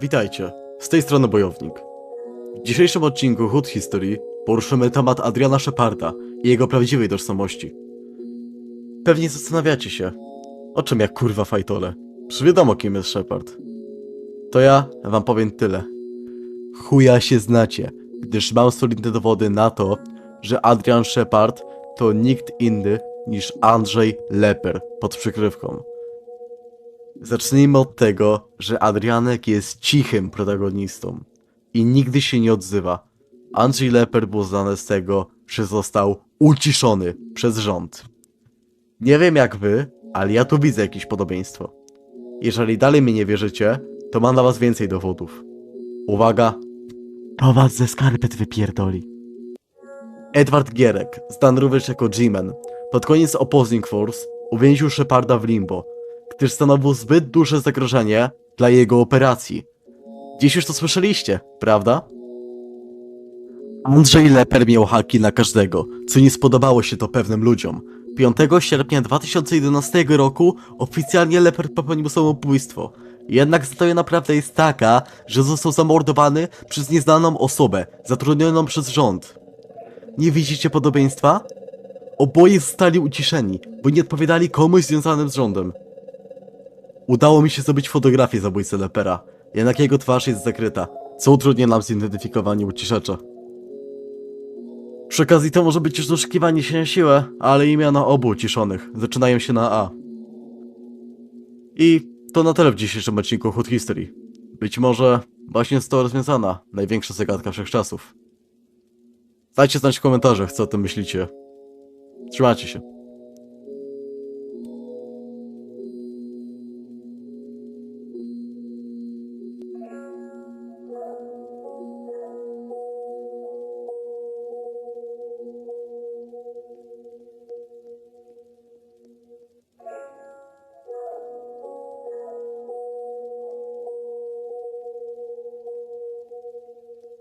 Witajcie, z tej strony Bojownik. W dzisiejszym odcinku Hood History poruszymy temat Adriana Sheparda i jego prawdziwej tożsamości. Pewnie zastanawiacie się, o czym jak kurwa fajtole. Czy wiadomo kim jest Shepard? To ja wam powiem tyle. Chuja się znacie, gdyż mam solidne dowody na to, że Adrian Shepard to nikt inny niż Andrzej Leper pod przykrywką. Zacznijmy od tego, że Adrianek jest cichym protagonistą i nigdy się nie odzywa. Andrzej Leper był znany z tego, że został uciszony przez rząd. Nie wiem jak wy, ale ja tu widzę jakieś podobieństwo. Jeżeli dalej mi nie wierzycie, to mam dla was więcej dowodów. Uwaga! To was ze skarpet wypierdoli. Edward Gierek, znany również jako G-Man, pod koniec Opposing Force uwięził Sheparda w limbo, gdyż stanowił zbyt duże zagrożenie dla jego operacji. Dziś już to słyszeliście, prawda? Andrzej Leper miał haki na każdego, co nie spodobało się to pewnym ludziom. 5 sierpnia 2011 roku oficjalnie Leper popełnił samobójstwo. Jednak historia naprawdę jest taka, że został zamordowany przez nieznaną osobę, zatrudnioną przez rząd. Nie widzicie podobieństwa? Oboje zostali uciszeni, bo nie odpowiadali komuś związanym z rządem. Udało mi się zrobić fotografię zabójcy Lepera, jednak jego twarz jest zakryta, co utrudnia nam zidentyfikowanie uciszacza. Przy okazji to może być już doszukiwanie się na siłę, ale imiona obu uciszonych zaczynają się na A. I to na tyle w dzisiejszym odcinku Hood History. Być może właśnie jest to rozwiązana największa zagadka wszechczasów. Dajcie znać w komentarzach, co o tym myślicie. Trzymajcie się.